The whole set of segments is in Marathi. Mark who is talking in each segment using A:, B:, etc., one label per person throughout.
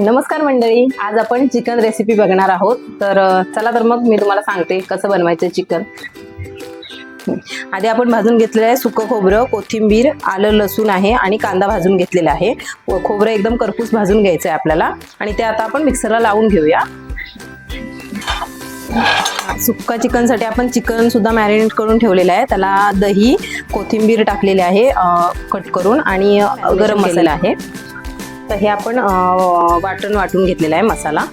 A: नमस्कार मंडळी. आज आपण चिकन रेसिपी बघणार आहोत. तर चला तर मग मी तुम्हाला सांगते कसं बनवायचं चिकन. आधी आपण भाजून घेतलेलं आहे सुकं खोबरं कोथिंबीर आलं लसूण आहे आणि कांदा भाजून घेतलेला आहे. खोबरं एकदम करपूस भाजून घ्यायचं आहे आपल्याला. आणि ते आता आपण मिक्सरला लावून घेऊया. सुक्का चिकनसाठी आपण चिकन सुद्धा मॅरिनेट करून ठेवलेलं आहे. त्याला दही कोथिंबीर टाकलेली आहे कट करून आणि गरम मसाला आहे. तर हे आपण वाटण वाटून घेतलेलं आहे मसाला.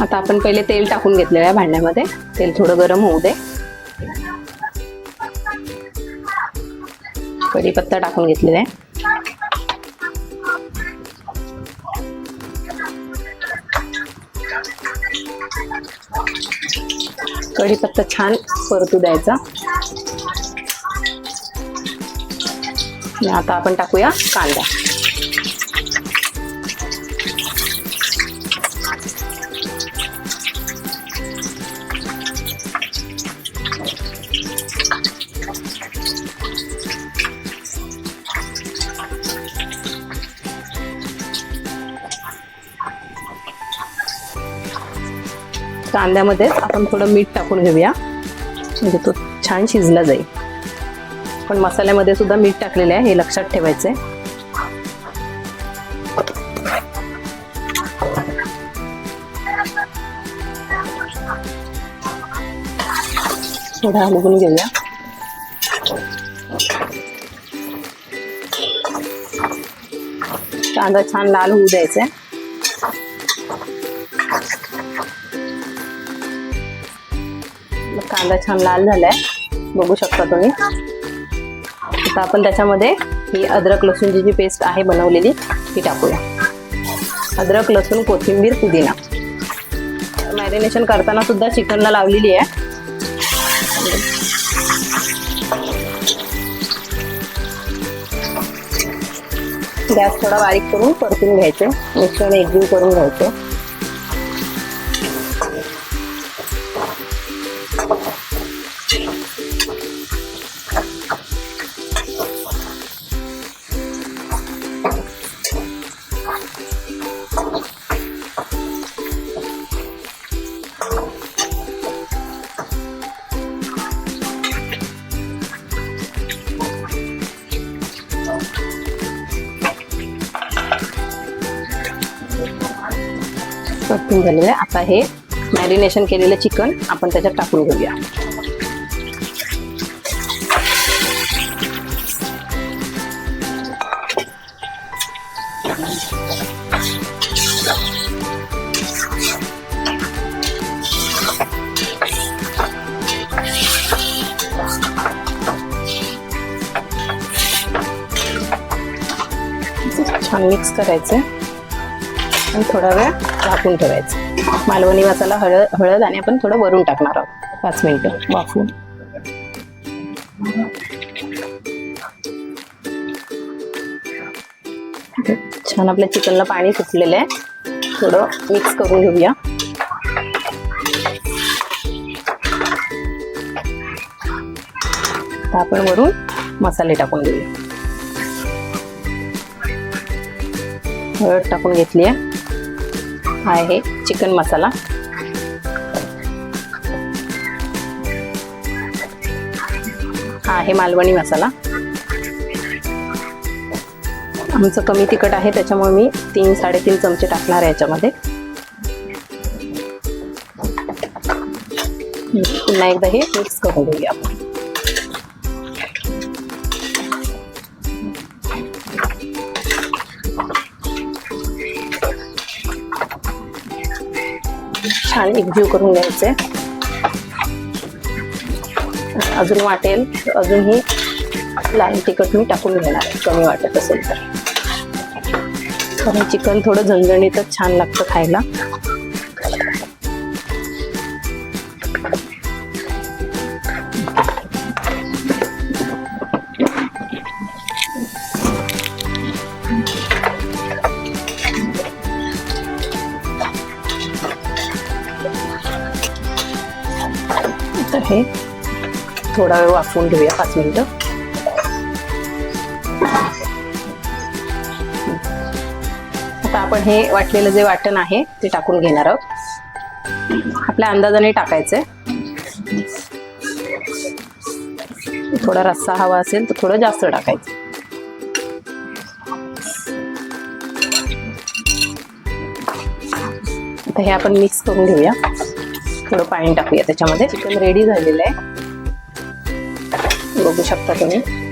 A: आता आपण पहिले तेल टाकून घेतलेलं आहे भांड्यामध्ये. तेल थोडं गरम होऊ दे. कढीपत्ता टाकून घेतलेला आहे. कढीपत्ता छान परतू द्यायचा. आणि आता आपण टाकूया कांदा. कांद्यामध्येच आपण थोडं मीठ टाकून घेऊया. म्हणजे तो छान शिजला जाईल. पण मसाल्यामध्ये सुद्धा मीठ टाकलेलं आहे हे लक्षात ठेवायचं आहे थोडं हलवून घेऊया. कांदा छान लाल होऊ द्यायचा आहे कांदा छान लाल झालाय. बघू शकता तुम्ही. आता आपण त्याच्यामध्ये ही अद्रक लसूणची जी पेस्ट आहे बनवलेली ती टाकूया. अद्रक लसूण कोथिंबीर पुदिना. मॅरिनेशन करताना सुद्धा चिकनला लावलेली आहे. गॅस थोडा बारीक करून परतून घ्यायचे. मिश्रण एकजीव करून घ्यायचं. परतून झालेलं आहे. आता हे मॅरिनेशन केलेलं चिकन आपण त्याच्यात टाकून घेऊया. छान मिक्स करायचं आणि थोडा वेळ झाकून ठेवायचं. मालवणी मसाला हळद हळद आणि आपण थोडं वरून टाकणार आहोत. पाच मिनिटं वाफून छान आपल्या चिकनला पाणी सुटलेलं आहे. थोडं मिक्स करून घेऊया. आपण वरून मसाले टाकून घेऊया हळद टाकून घेतली आहे. हा आहे चिकन मसाला. हा आहे मालवणी मसाला. आमचं कमी तिखट आहे त्याच्यामुळे मी तीन साडेतीन चमचे टाकणार आहे याच्यामध्ये. पुन्हा एकदा हे मिक्स करून घेऊया आपण. छान एकजीव करून घ्यायचे. अजून वाटेल तर अजून ही लाल तिखट मी टाकून घेणार आहे कमी वाटत असेल तर. कारण चिकन थोडं झणझणीतच छान लागतं खायला. आहे. हे थोडा वेळ वाफवून घेऊया पाच मिनिटं. आता आपण हे वाटलेलं जे वाटण आहे ते टाकून घेणार आहोत. आपल्या अंदाजाने टाकायचंय. थोडा रस्सा हवा असेल तर थोडं जास्त टाकायचं. आता हे आपण मिक्स करून घेऊया. थोडं पाणी टाकूया. त्याच्यामध्ये चिकन रेडी झालेलं आहे. बघू शकता तुम्ही.